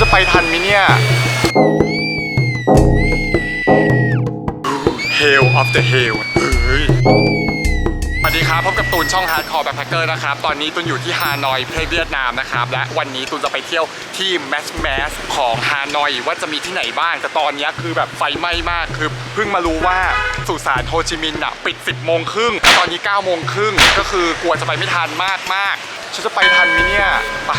จะไปทันไหมเนี่ย Hail of the Hail เฮ้ยสวัสดีครับพบกับตูนช่อง Hardcore Backpacker นะครับ ตอนนี้ตูนอยู่ที่ฮานอยประเทศเวียดนามนะครับ และวันนี้ตูนจะไปเที่ยวที่แมสแมสของฮานอยว่าจะมีที่ไหนบ้าง แต่ตอนนี้คือแบบไฟไหม้มาก คือเพิ่งมารู้ว่าสุสานโฮจิมินห์อะปิด 10 โมงครึ่ง ตอนนี้ 9 โมงครึ่ง ก็คือกลัวจะไปไม่ทันมากมากฉันจะไปทันไหมเนี่ยไป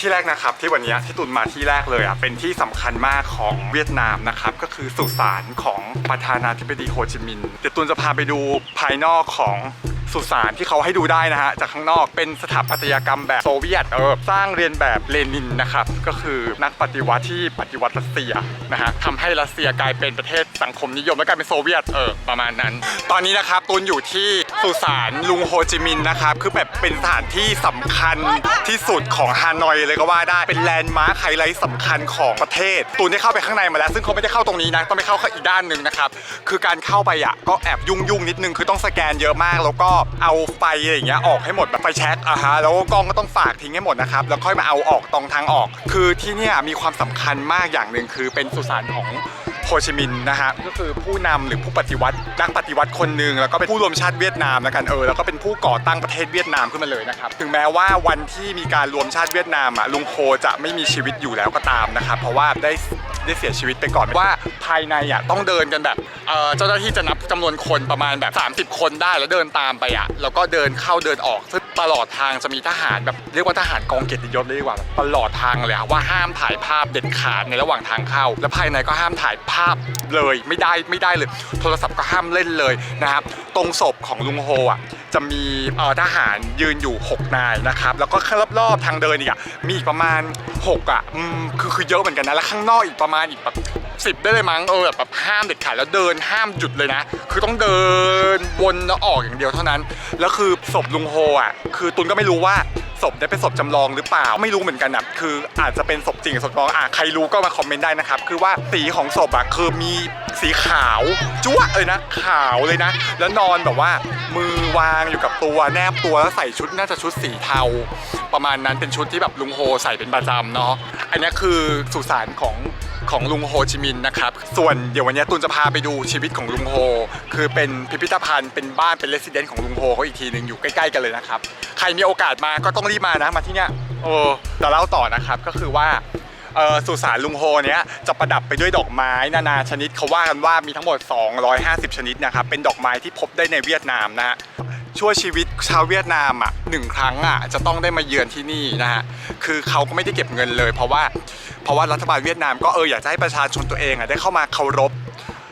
ที่แรกนะครับที่วันนี้ที่ตุนมาที่แรกเลยอะเป็นที่สำคัญมากของเวียดนามนะครับก็คือสุสานของประธานาธิบดีโฮจิมินห์เดี๋ยวตุนจะพาไปดูภายนอกของ สุสานที่เขาให้ดูได้นะฮะจากข้างนอกเป็นสถาปัตยกรรมแบบโซเวียตเออสร้างเรียนแบบเลนินนะครับก็คือนักปฏิวัติที่ปฏิวัติรัสเซียนะฮะทำให้รัสเซียกลายเป็นประเทศสังคมนิยมและกลายเป็นโซเวียตเออประมาณนั้น ตอนนี้นะครับตุนอยู่ที่สุสานลุงโฮจิมินห์นะครับคือแบบเป็นสถานที่สำคัญที่สุดของฮานอยเลยก็ว่าได้เป็นแลนด์มาร์คไฮไลท์สำคัญของประเทศ ตูนได้เข้าไปข้างในมาแล้ว ซึ่งเขาไม่ได้เข้าตรงนี้นะต้องไปเข้าอีกด้านหนึ่งนะครับคือการเข้าไปอะก็แอบยุ่งยุ่งนิดนึงคือต้องสแกนเยอะมากแล้วก็เอาไฟอะไรอย่างเงี้ยออกให้หมดแบบไฟแช็กอะฮะแล้วกล้องก็ต้องฝากทิ้งให้หมดนะครับแล้วค่อยมาเอาออกตรงทางออก คือที่เนี่ยมีความสำคัญมากอย่างหนึ่งคือเป็นสุสานของ โฮจิมินห์นะฮะก็คือผู้นำหรือผู้ปฏิวัตินักปฏิวัติคนหนึ่งแล้วก็เป็นผู้รวมชาติเวียดนามแล้วกันเออแล้วก็เป็นผู้ก่อตั้งประเทศเวียดนามขึ้นมาเลยนะครับถึงแม้ว่าวันที่มีการรวมชาติเวียดนามอะลุงโฮจะไม่มีชีวิตอยู่แล้วก็ตามนะครับเพราะว่าได้ได้เสียชีวิตไปก่อนว่าภายในอะต้องเดินกันแบบเออเจ้าหน้าที่จะนับจำนวนคนประมาณแบบ 30 คนได้แล้วเดินตามไปอะแล้วก็เดินเข้าเดินออกซึ่งตลอดทางจะมีทหารแบบเรียกว่าทหารกองเกียรติยศเลยดีกว่าตลอดทางเลยว่าห้ามถ่ายภาพเด็ดขาดในระหว่างทางเข้า และภายในก็ห้ามถ่ายภาพเลยไม่ได้ไม่ได้เลย โทรศัพท์ก็ห้ามเล่นเลยนะครับ ตรงศพของลุงโฮอะจะมีทหารยืนอยู่ 6 นายนะครับ แล้วก็ข้างรอบๆทางเดินอีกอะมีอีกประมาณ 6 อะอืมคือคือเยอะเหมือนกันนะ แล้วข้างนอกอีกประมาณอีกแบบสิบได้เลยมั้งเออแบบแบบห้ามเด็ดขาดแล้วเดินห้ามหยุดเลยนะ คือต้องเดินวนแล้วออกอย่างเดียวเท่านั้น แล้วคือศพลุงโฮอะคือตุนก็ไม่รู้ว่า ศพเนี่ยเป็นศพจำลองหรือเปล่าไม่รู้เหมือนกันนะคืออาจจะเป็นศพจริงศพจำลองอะใครรู้ก็มาคอมเมนต์ได้นะครับคือว่าสีของศพอะคือมีสีขาวจั๊วะเลยนะขาวเลยนะ แล้วนอนแบบว่า มือวางอยู่กับตัวแนบตัวแล้วใส่ชุดน่าจะชุดสีเทา ประมาณนั้นเป็นชุดที่แบบลุงโฮใส่เป็นประจำเนาะอันนี้คือสุสานของ ของลุงโฮจิมินห์นะครับ ส่วนเดี๋ยววันนี้ตูนจะพาไปดูชีวิตของลุงโฮ คือเป็นพิพิธภัณฑ์เป็นบ้านเป็นเรสซิเดนต์ของลุงโฮเขาอีกทีหนึ่งอยู่ใกล้ๆกันเลยนะครับใครมีโอกาสมาก็ต้องรีบมานะมาที่เนี้ยโอ้แต่เล่าต่อนะครับก็คือว่าเอ่อสุสานลุงโฮเนี้ยจะประดับไปด้วยดอกไม้นานาชนิดเขาว่ากันว่ามีทั้งหมด 250 ชนิดนะครับเป็นดอกไม้ที่พบได้ในเวียดนามนะฮะ ชั่วชีวิตชาวเวียดนามอะหนึ่งครั้งอะจะต้องได้มาเยือนที่นี่นะฮะคือเขาก็ไม่ได้เก็บเงินเลย เพราะว่าเพราะว่ารัฐบาลเวียดนามก็เอออยากจะให้ประชาชนตัวเองอะได้เข้ามาเคารพ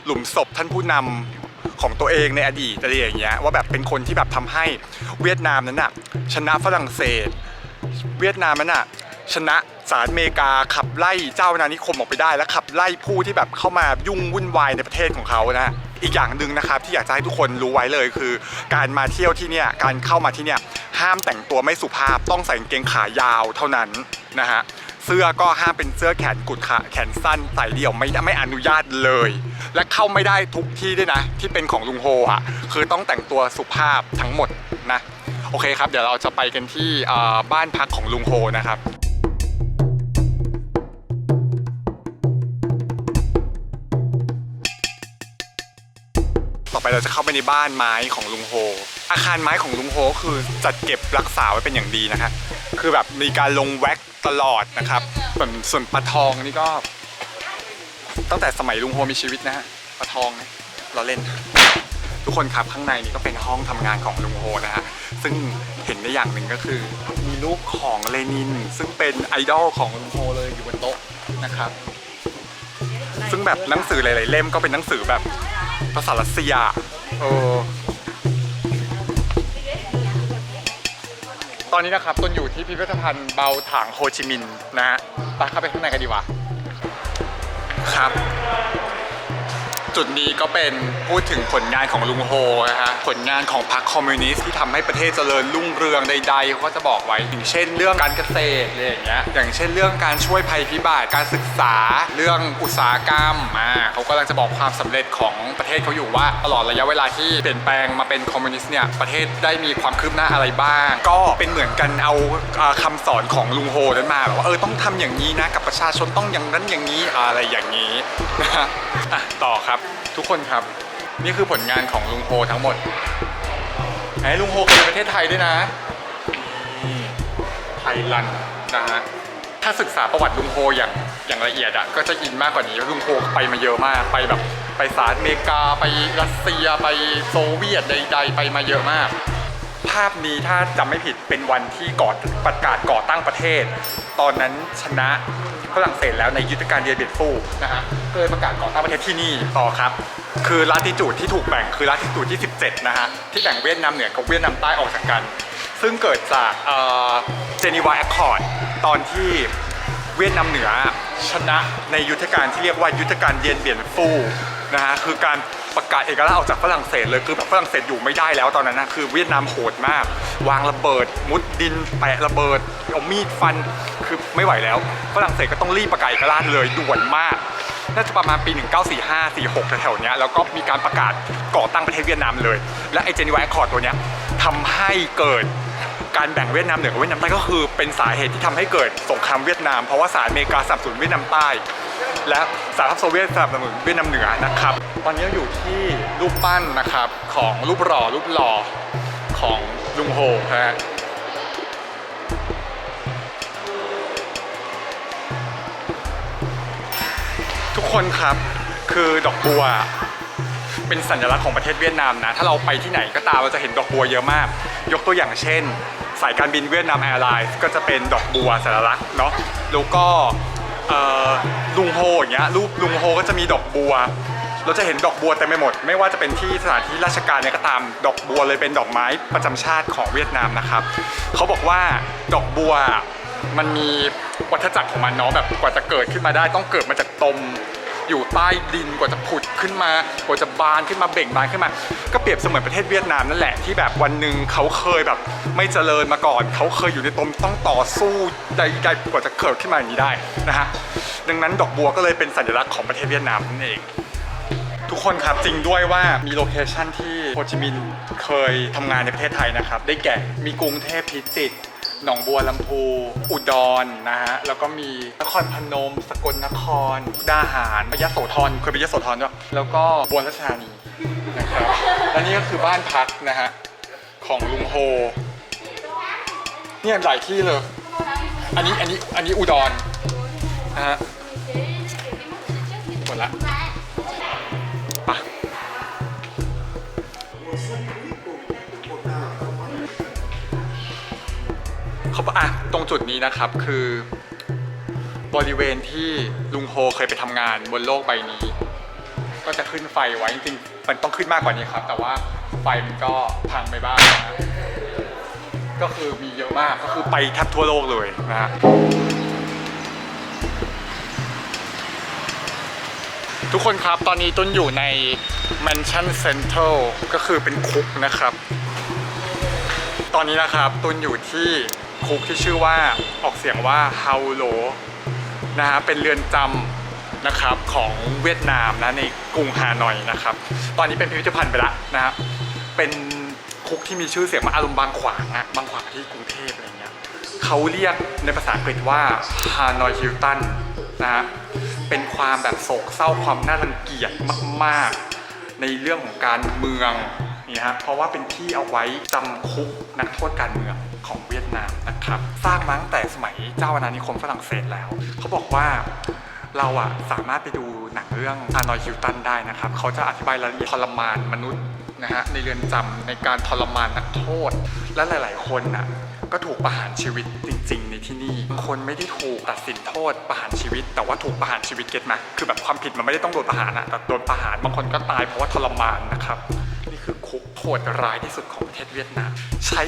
หลุมศพท่านผู้นำของตัวเองในอดีตอะไรอย่างเงี้ยว่าแบบเป็นคนที่แบบทำให้เวียดนามนั้นอะชนะฝรั่งเศส เวียดนามนั้นอะชนะสหรัฐอเมริกาขับไล่เจ้าอาณานิคมออกไปได้ และขับไล่ผู้ที่แบบเข้ามายุ่งวุ่นวายในประเทศของเขานะ อีกอย่างหนึ่งนะครับที่อยากจะให้ทุกคนรู้ไว้เลยคือ การมาเที่ยวที่เนี่ยการเข้ามาที่เนี่ยห้ามแต่งตัวไม่สุภาพต้องใส่กางเกงขายาวเท่านั้นนะฮะเสื้อก็ห้ามเป็นเสื้อแขนกุดขาแขนสั้นใส่เดี่ยวไม่ไม่อนุญาตเลย และเข้าไม่ได้ทุกที่ด้วยนะ ที่เป็นของลุงโฮอะคือต้องแต่งตัวสุภาพทั้งหมดนะโอเคครับ เดี๋ยวเราจะไปกันที่บ้านพักของลุงโฮนะครับ ไปเราจะเข้าไปในบ้านไม้ของลุงโฮ อาคารไม้ของลุงโฮก็คือจัดเก็บรักษาไว้เป็นอย่างดีนะครับคือแบบมีการลงแว็กตลอดนะครับส่วนส่วนปลาทองนี่ก็ ตั้งแต่สมัยลุงโฮมีชีวิตนะฮะปลาทองเนี่ยเราเล่น ทุกคนครับข้างในนี้ก็เป็นห้องทำงานของลุงโฮนะฮะซึ่งเห็นได้อย่างหนึ่งก็คือ มีรูปของเลนิน ซึ่งเป็นไอดอลของลุงโฮเลยอยู่บนโต๊ะนะครับซึ่งแบบหนังสือหลาย ๆ เล่มก็เป็นหนังสือแบบ ภาษารัสเซียโอ้ตอนนี้นะครับตนอยู่ที่พิพิธภัณฑ์เบาถางโฮจิมินห์นะฮะไปเข้าไปข้างในกันดีกว่าครับ จุดนี้ก็เป็นพูดถึงผลงานของลุงโฮนะฮะผลงานของพรรคคอมมิวนิสต์ที่ทำให้ประเทศเจริญรุ่งเรืองใดๆเขาก็จะบอกไว้อย่างเช่นเรื่องการเกษตรอะไรอย่างเงี้ยอย่างเช่นเรื่องการช่วยภัยพิบัติการศึกษาเรื่องอุตสาหกรรมอ่าเขากำลังจะบอกความสำเร็จของประเทศเขาอยู่ว่าตลอดระยะเวลาที่เปลี่ยนแปลงมาเป็นคอมมิวนิสต์เนี่ยประเทศได้มีความคืบหน้าอะไรบ้าง ก็เป็นเหมือนกันเอาอ่าคำสอนของลุงโฮนั้นมาแบบว่าเออต้องทำอย่างนี้นะกับประชาชนต้องอย่างนั้นอย่างนี้อะไรอย่างนี้นะฮะอะต่อครับทุกคนครับ นี่คือผลงานของลุงโฮทั้งหมดไอ้ลุงโฮเคยไประเทศไทยด้วยนะไทยรันนะฮะถ้าศึกษาประวัติลุงโฮอย่างอย่างละเอียดอะก็จะอินมากกว่านี้ลุงโฮไปมาเยอะมากไปแบบไปสหรัฐอเมริกาไปรัสเซียไปโซเวียตใด ๆ ไปมาเยอะมาก ภาพนี้ถ้าจำไม่ผิดเป็นวันที่ก่อประกาศก่อตั้งประเทศ ตอนนั้นชนะ ฝรั่งเศสแล้วในยุทธการเดียเบียดฟูนะฮะก็เลยประกาศก่อตั้งประเทศที่นี่ต่อครับ คือลาติจูดที่ถูกแบ่งคือลาติจูดที่ 17 นะฮะ ที่แบ่งเวียดนามเหนือกับเวียดนามใต้ออกจากกัน ซึ่งเกิดจากเจนีวาแอคคอร์ดตอนที่เวียดนามเหนือชนะในยุทธการที่เรียกว่ายุทธการเยนเบียนฟูนะฮะคือการประกาศเอกราชออกจากฝรั่งเศสเลยคือแบบฝรั่งเศสอยู่ไม่ได้แล้วตอนนั้นนะคือเวียดนามโหดมาก วางระเบิด มุดดินแปะระเบิดเอามีดฟัน คือไม่ไหวแล้วฝรั่งเศสก็ต้องรีบประกาศเอกราชเลยด่วนมากน่าจะประมาณปี 1945 46แถวๆนี้แล้วก็มีการประกาศก่อตั้งประเทศเวียดนามเลย และไอเจนีวาแอคคอร์ดตัวนี้ทำให้เกิดการแบ่งเวียดนามเหนือกับเวียดนามใต้ก็คือเป็นสาเหตุที่ทำให้เกิดสงครามเวียดนาม เพราะว่าสหรัฐอเมริกาสนับสนุนเวียดนามใต้ และสหภาพโซเวียตสนับสนุนเวียดนามเหนือนะครับ ตอนนี้เราอยู่ที่รูปปั้นนะครับของรูปหล่อรูปหล่อของลุงโฮนะฮะ ทุกคนครับคือดอกบัว เป็นสัญลักษณ์ของประเทศเวียดนามนะ ถ้าเราไปที่ไหนก็ตามเราจะเห็นดอกบัวเยอะมาก ยกตัวอย่างเช่น สายการบินเวียดนามแอร์ไลน์ก็จะเป็นดอกบัวสัญลักษณ์เนาะแล้วก็ลุงโฮอย่างเงี้ยรูปลุงโฮก็จะมีดอกบัว เราจะเห็นดอกบัวเต็มไปหมด ไม่ว่าจะเป็นที่สถานที่ราชการเนี่ยก็ตามดอกบัวเลยเป็นดอกไม้ประจำชาติของเวียดนามนะครับเขาบอกว่าดอกบัว มันมีวัฏจักรของมันเนาะแบบกว่าจะเกิดขึ้นมาได้ ต้องเกิดมาจากตมอยู่ใต้ดินกว่าจะผุดขึ้นมา กว่าจะบานขึ้นมาเบ่งบานขึ้นมา ก็เปรียบเสมือนประเทศเวียดนามนั่นแหละที่แบบวันหนึ่งเขาเคยแบบ ไม่เจริญมาก่อน เขาเคยอยู่ในตมต้องต่อสู้ใดๆกว่าจะเกิดขึ้นมาอย่างนี้ได้นะฮะดังนั้นดอกบัวก็เลยเป็นสัญลักษณ์ของประเทศเวียดนามนั่นเองทุกคนครับจริงด้วยว่ามีโลเคชันที่โฮจิมินห์เคยทำงานในประเทศไทยนะครับ ได้แก่มีกรุงเทพพิจิตร หนองบัวลำพูอุดรนะฮะแล้วก็มีนครพนม สกลนครมุกดาหารยะโสธรเคยไปยะโสธรด้วยแล้วก็บัวราชธานีนะครับและนี่ก็คือบ้านพักนะฮะของลุงโฮเนี่ยหลายที่เลย อันนี้อันนี้อันนี้อุดรนะฮะหมดละ เขาบอกอะตรงจุดนี้นะครับคือบริเวณที่ลุงโฮเคยไปทำงานบนโลกใบนี้ ก็จะขึ้นไฟไว้จริงๆมันต้องขึ้นมากกว่านี้ครับ แต่ว่าไฟมันก็พังไปบ้างนะก็คือมีเยอะมากก็คือไปแทบทั่วโลกเลยนะฮะทุกคนครับตอนนี้ตุนอยู่ใน Mansion Central ก็คือเป็นคุกนะครับ ตอนนี้นะครับตุนอยู่ที่ คุกที่ชื่อว่าออกเสียงว่าฮาโลนะฮะเป็นเรือนจำนะครับของเวียดนามนะในกรุงฮานอยนะครับ ตอนนี้เป็นพิพิธภัณฑ์ไปล้วนะฮะเป็นคุกที่มีชื่อเสียงมาอารมณ์บางขวางอะบางขวางที่กรุงเทพอะไรเงี้ยเขาเรียกในภาษาอังกฤษว่าฮานอยฮิลตันนะฮะเป็นความแบบโศกเศร้าความน่ารังเกียจมาก ๆ ในเรื่องของการเมืองนี่ฮะเพราะว่าเป็นที่เอาไว้จำคุกนักโทษการเมืองของเวียดนาม ครับสร้างมาตั้งแต่สมัยเจ้าอาณานิคมฝรั่งเศสแล้ว เขาบอกว่าเราอะสามารถไปดูหนังเรื่องฮานอยฮิลตันได้นะครับ เขาจะอธิบายรายละเอียดทรมานมนุษย์นะฮะในเรือนจำในการทรมานนักโทษ และหลาย ๆ คนน่ะก็ถูกประหารชีวิตจริง ๆ ในที่นี่ คนไม่ได้ถูกตัดสินโทษประหารชีวิต แต่ว่าถูกประหารชีวิตเก็ตไหมคือแบบความผิดมันไม่ได้ต้องโดนประหารอะแต่โดนประหารบางคนก็ตายเพราะว่าทรมานนะครับ โหดร้ายที่สุดของประเทศเวียดนาม ใช้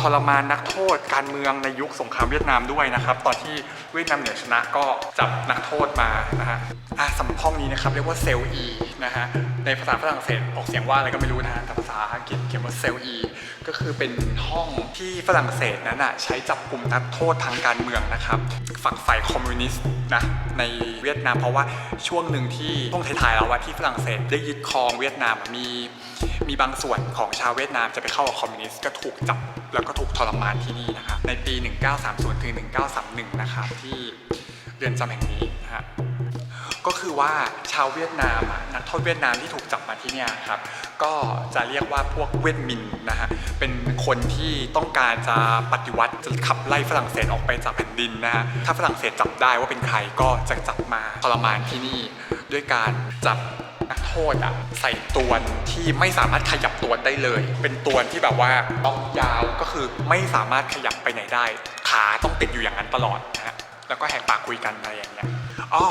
ทรมานนักโทษการเมืองในยุคสงครามเวียดนามด้วยนะครับตอนที่เวียดนามเหนือชนะก็จับนักโทษมานะฮะอะสำหรับห้องนี้นะครับเรียกว่าเซลอีนะฮะในภาษาฝรั่งเศสออกเสียงว่าอะไรก็ไม่รู้นะฮะแต่ภาษาอังกฤษเขียนว่าเซลอีก็คือเป็นห้องที่ฝรั่งเศสนั้นอะใช้จับกลุ่มนักโทษทางการเมืองนะครับฝักใฝ่คอมมิวนิสต์นะในเวียดนามเพราะว่าช่วงหนึ่งที่ช่วงท้ายๆแล้วว่าที่ฝรั่งเศสได้ยึดครองเวียดนามมี มีบางส่วนของชาวเวียดนามจะไปเข้ากับคอมมิวนิสต์ก็ถูกจับแล้วก็ถูกทรมานที่นี่นะครับในปี 1930ถึง1931 นะครับที่เรือนจำแห่งนี้นะฮะก็คือว่าชาวเวียดนามนักโทษเวียดนามที่ถูกจับมาที่นี่ครับก็จะเรียกว่าพวกเวียดมินนะฮะเป็นคนที่ต้องการจะปฏิวัติจะขับไล่ฝรั่งเศสออกไปจากแผ่นดินนะฮะถ้าฝรั่งเศสจับได้ว่าเป็นใครก็จะจับมาทรมานที่นี่ ด้วยการจับ นักโทษอะใส่ตัวที่ไม่สามารถขยับตัวได้เลย เป็นตัวที่แบบว่าล็อกยาวก็คือไม่สามารถขยับไปไหนได้ ขาต้องติดอยู่อย่างนั้นตลอดนะฮะแล้วก็แหกปากคุยกันอะไรอย่างเงี้ยอ้อ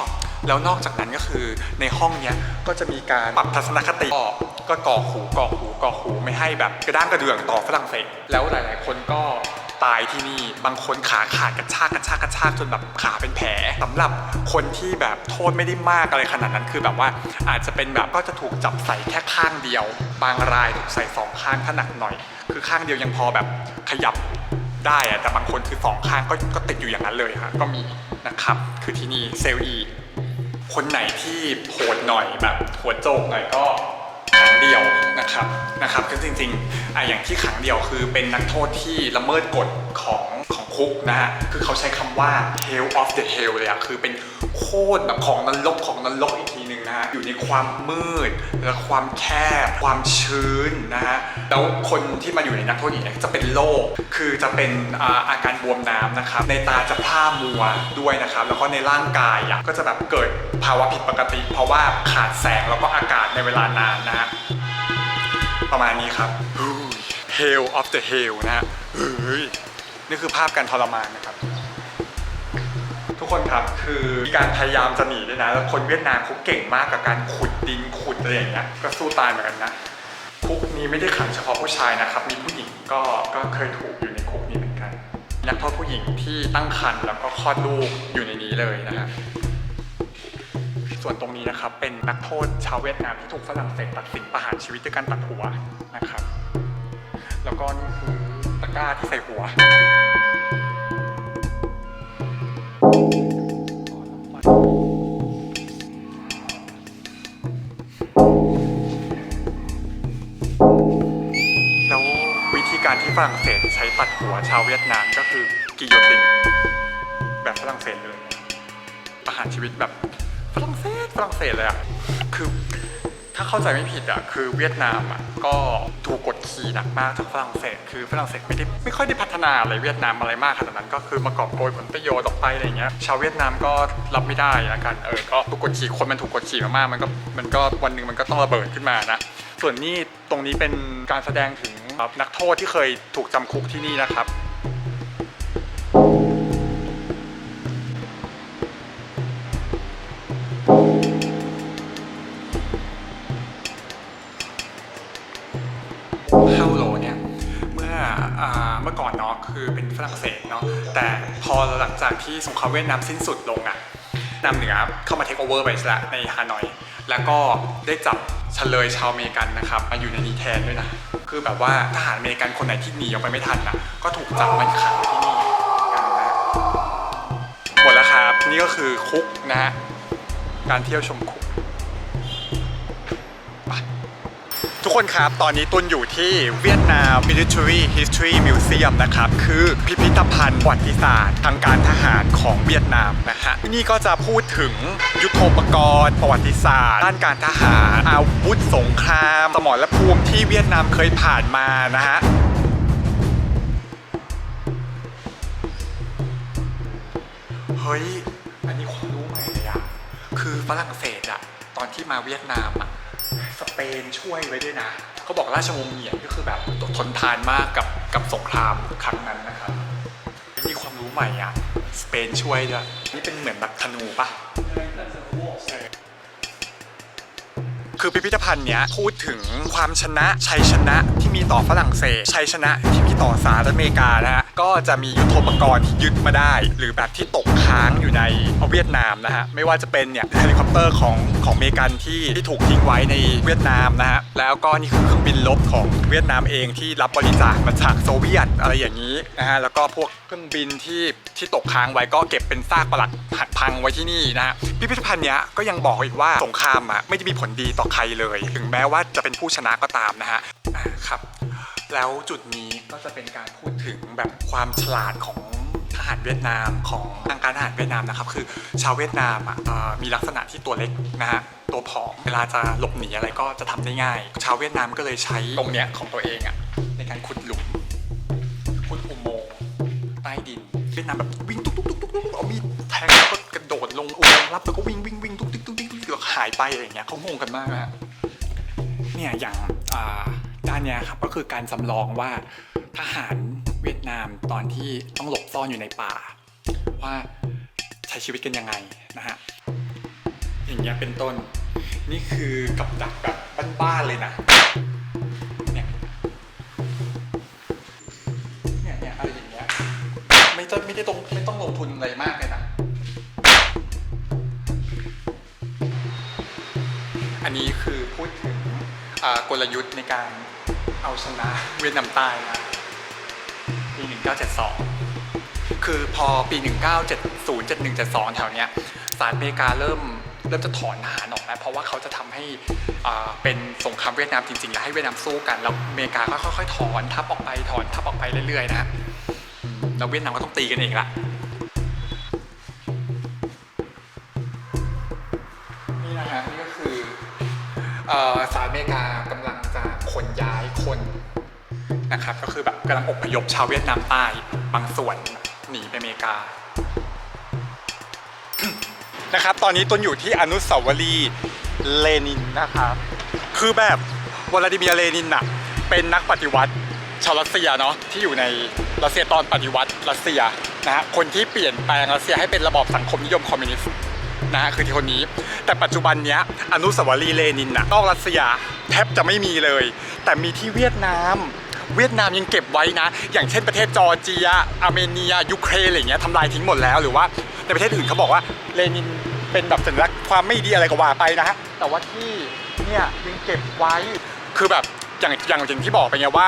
แล้วนอกจากนั้นก็คือในห้องเนี้ยก็จะมีการปรับทัศนคติก็ก็ก่อหูก่อหูก่อหูไม่ให้แบบกระด้างกระเดื่องต่อฝรั่งเศสแล้วหลาย ๆ คนก็ ตายที่นี่ บางคนขาขาดกระชากกระชากกระชากจนแบบขาเป็นแผลสำหรับคนที่แบบโทษไม่ได้มากอะไรขนาดนั้นคือแบบว่าอาจจะเป็นแบบก็จะถูกจับใส่แค่ข้างเดียว บางรายถูกใส่สองข้างถ้าหนักหน่อย คือข้างเดียวยังพอแบบขยับได้อะแต่บางคนคือสองข้างก็ก็ติดอยู่อย่างนั้นเลยฮะก็มีนะครับ คือที่นี่เซลอีคนไหนที่โหดหน่อยแบบหัวโจกหน่อยก็ ขังเดียวนะครับนะครับคือจริงๆอะอย่างที่ขังเดียวคือเป็นนักโทษที่ละเมิดกฎของของคุกนะฮะคือเขาใช้คำว่า hell of the hell เลยอะคือเป็น โคตรแบบของนรกของนรกอีกทีหนึ่งนะฮะอยู่ในความมืดและความแคบความชื้นนะฮะแล้วคนที่มาอยู่ในนักโทษหญิงเนี่ยจะเป็นโรคคือจะเป็นอาอาการบวมน้ำนะครับในตาจะพร่ามัวด้วยนะครับแล้วก็ในร่างกายอะก็จะแบบเกิดภาวะผิดปกติ เพราะว่าขาดแสงแล้วก็อากาศในเวลานานนะฮะประมาณนี้ครับ Hell of the Hell นะฮะเฮ้ยนี่คือภาพการทรมานนะครับ คนครับคือมีการพยายามจะหนีด้วยนะแล้วคนเวียดนามเขาเก่งมากกับการขุดดินขุดอะไรอย่างเงี้ยก็สู้ตายเหมือนกันนะคุกนี้ไม่ได้ขังเฉพาะผู้ชายนะครับ มีผู้หญิงก็ก็เคยถูกอยู่ในคุกนี้เหมือนกันนักโทษผู้หญิงที่ตั้งครรภ์แล้วก็คลอดลูกอยู่ในนี้เลยนะฮะส่วนตรงนี้นะครับเป็นนักโทษชาวเวียดนามที่ถูกฝรั่งเศสตัดสินประหารชีวิตด้วยการตัดหัวนะครับ แล้วก็นี่คือตะกร้าที่ใส่หัวแล้ ฝรั่งเศสใช้ตัดหัวชาวเวียดนามก็คือกิโยตินแบบฝรั่งเศสเลยประหารชีวิตแบบฝรั่งเศสฝรั่งเศสเลยอะคือถ้าเข้าใจไม่ผิดอะคือเวียดนามอะก็ถูกกดขี่หนักมากจากฝรั่งเศส คือฝรั่งเศสไม่ได้ไม่ค่อยได้พัฒนาอะไรเวียดนามอะไรมากขนาดนั้น ก็คือมากอบโกยผลประโยชน์ออกไปอะไรเงี้ยชาวเวียดนามก็รับไม่ได้ละกันเออก็ถูกกดขี่คนมันถูกกดขี่มากๆมันก็มันก็วันหนึ่งมันก็ต้องระเบิดขึ้นมานะส่วนนี้ตรงนี้เป็นการแสดงถึง นักโทษที่เคยถูกจำคุกที่นี่นะครับ เฮาโลเนี่ย เมื่ออาเมื่อก่อนเนาะคือเป็นฝรั่งเศสเนาะแต่พอหลังจากที่สงครามเวียดนามสิ้นสุดลงอะนำเหนือเข้ามาเทคโอเวอร์ไปล้วในฮานอย แล้วก็ได้จับเฉลยชาวอเมริกันนะครับ มาอยู่ในนี้แทนด้วยนะ คือแบบว่าทหารอเมริกันคนไหนที่หนีออกไปไม่ทันนะก็ถูกจับมาขังที่นี่กันนะหมดแล้วครับ นี่ก็คือคุกนะฮะการเที่ยวชมคุก ทุกคนครับ ตอนนี้ตุนอยู่ที่เวียดนาม Military History Museum นะครับ คือพิพิธภัณฑ์ประวัติศาสตร์ ทางการทหารของเวียดนามนะฮะที่นี่ก็จะพูดถึงยุทโธปกรณ์ประวัติศาสตร์ ด้านการทหาร อาวุธสงคราม สมรภูมิที่เวียดนามเคยผ่านมานะฮะเฮ้ย อันนี้ความรู้ใหม่เลยอะคือฝรั่งเศสอะตอนที่มาเวียดนามอะ เปนช่วยไว้ด้วยนะ เขาบอกราชวงศ์เหงียนก็คือแบบทนทานมากกับกับสงครามครั้งนั้นนะครับนี่ความรู้ใหม่อะ สเปนช่วยด้วยนี่เป็นเหมือนแบบธนูปะคือพิพิธภัณฑ์เนี้ยพูดถึงความชนะชัยชนะที่มีต่อฝรั่งเศสชัยชนะที่มีต่อสหรัฐอเมริกานะฮะก็จะมียุทโธปกรณ์ที่ยึดมาได้ หรือแบบที่ตกค้างอยู่ในเวียดนามนะฮะไม่ว่าจะเป็นเนี่ยเฮลิคอปเตอร์ของ ของเมกันที่ที่ถูกทิ้งไว้ในเวียดนามนะฮะแล้วก็นี่คือเครื่องบินลบของเวียดนามเองที่รับบริจาคมาจากโซเวียตอะไรอย่างนี้นะฮะแล้วก็พวกเครื่องบินที่ที่ตกค้างไว้ก็เก็บเป็นซากปรักหักพังไว้ที่นี่นะฮะพิพิธภัณฑ์เนี้ยก็ยังบอกอีกว่าสงครามอะไม่ได้มีผลดีต่อใครเลย ถึงแม้ว่าจะเป็นผู้ชนะก็ตามนะฮะครับ แล้วจุดนี้ก็จะเป็นการพูดถึงแบบความฉลาดของ ทหารเวียดนามของทางการทหารเวียดนามนะครับ คือชาวเวียดนามอะมีลักษณะที่ตัวเล็กนะฮะตัวผอมเวลาจะหลบหนีอะไรก็จะทำได้ง่าย ชาวเวียดนามก็เลยใช้ตรงเนี้ยของตัวเองอะในการขุดหลุมขุดอุโมงค์ใต้ดินเวียดนามแบบวิ่งตุ๊กตุ๊กตุ๊กตุ๊กตุ๊กเอามีดแทงแล้วก็กระโดดลงอุโมงค์รับแล้วก็วิ่งวิ่งวิ่งตุ๊กตุ๊กตุ๊กตุ๊กตุ๊กแล้วหายไปอะไรอย่างเงี้ยเขางงกันมากนะฮะเนี่ยอย่างด้านเนี้ยครับก็คือการจำลองว่าทหาร เวียดนามตอนที่ต้องหลบซ่อนอยู่ในป่า ว่าใช้ชีวิตกันยังไงนะฮะอย่างเงี้ยเป็นต้นนี่คือกับดักแบบบ้านๆเลยนะเนี่ยเนี่ยเนี่ยอะไรอย่างเงี้ยไม่ต้องไม่ได้ตรงไม่ต้องลงทุนอะไรมากเลยนะอันนี้คือพูดถึงกลยุทธ์ในการเอาชนะเวียดนามใต้นะ ปี 1972 คือพอปี 1970 71 72 แถวเนี้ยสหรัฐอเมริกาเริ่มเริ่มจะถอนทหารออกแล้วเพราะว่าเขาจะทำให้เป็นสงครามเวียดนามจริงๆแล้วให้เวียดนามสู้กันแล้วอเมริกาก็ค่อยๆถอนทัพออกไปถอนทัพออกไปเรื่อยๆนะแล้วเวียดนามก็ต้องตีกันเองละนี่นะฮะนี่ก็คือเอ่อสหรัฐอเมริกากำลังจะขนย้ายคน นะครับก็คือแบบกำลังอพยพชาวเวียดนามใต้บางส่วนหนีไปอเมริกานะครับตอนนี้ตนอยู่ที่อนุสาวรีย์เลนินนะครับคือแบบวลาดิเมียร์เลนินน่ะเป็นนักปฏิวัติชาวรัสเซียเนาะที่อยู่ในรัสเซียตอนปฏิวัติรัสเซียนะฮะคนที่เปลี่ยนแปลงรัสเซียให้เป็นระบอบสังคมนิยมคอมมิวนิสต์นะฮะคือที่คนนี้ แต่ปัจจุบันเนี้ยอนุสาวรีย์เลนินน่ะนอกรัสเซียแทบจะไม่มีเลย แต่มีที่เวียดนาม เวียดนามยังเก็บไว้นะ อย่างเช่นประเทศจอร์เจียอาร์เมเนียยูเครนอะไรเงี้ยทำลายทิ้งหมดแล้วหรือว่าในประเทศอื่นเขาบอกว่าเลนินเป็นแบบสัญลักษณ์ความไม่ดีอะไรก็ว่าไปนะฮะแต่ว่าที่เนี่ยยังเก็บไว้คือแบบอย่างอย่างอย่างที่บอกไปไงว่า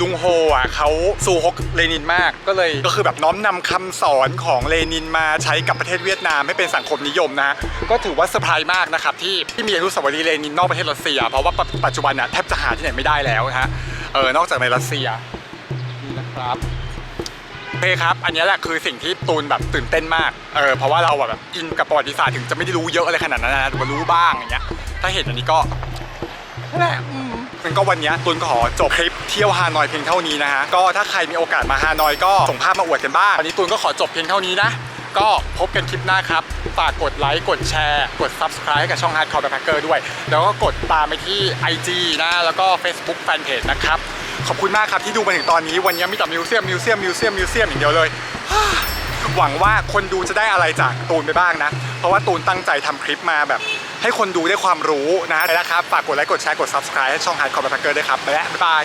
ลุงโฮอะเขาสู้ฮกเลนินมากก็เลยก็คือแบบน้อมนำคำสอนของเลนินมาใช้กับประเทศเวียดนามให้เป็นสังคมนิยมนะก็ถือว่าเซอร์ไพรส์มากนะครับที่ที่มีอนุสาวรีย์เลนินนอกประเทศรัสเซีย เพราะว่าปัจปัจจุบันน่ะแทบจะหาที่ไหนไม่ได้แล้วนะฮะ เออนอกจากในรัสเซียนี่นะครับโอเคครับ อันนี้แหละคือสิ่งที่ตูนแบบตื่นเต้นมากเออเพราะว่าเราแบบอินกับประวัติศาสตร์ถึงจะไม่ได้รู้เยอะอะไรขนาดนั้นนะแต่ว่ารู้บ้างอย่างเงี้ย ถ้าเห็นอันนี้ก็นั่นแหละอืมงั้นก็วันเนี้ยตุนขอจบคลิปเที่ยวฮานอยเพียงเท่านี้นะฮะก็ถ้าใครมีโอกาสมาฮานอยก็ส่งภาพมาอวดกันบ้างวันนี้ตุนก็ขอจบเพียงเท่านี้นะ ก็พบกันคลิปหน้าครับ ฝากกดไลค์กดแชร์ กด Subscribe ให้กับช่อง Hardcore Backpacker ด้วย แล้วก็กดตามไปที่ IG นะ แล้วก็ Facebook Fanpage นะครับ ขอบคุณมากครับที่ดูมาถึงตอนนี้วันนี้มีแต่มิวเซียมมิวเซียมมิวเซียมมิวเซียมอย่างเดียวเลย หวังว่าคนดูจะได้อะไรจากตูนไปบ้างนะ เพราะว่าตูนตั้งใจทำคลิปมาแบบ ให้คนดูได้ความรู้นะแล้วนะครับฝากกดไลค์กดแชร์กด subscribe ให้ช่อง Hardcore Backpacker ด้วยครับและบ๊ายบาย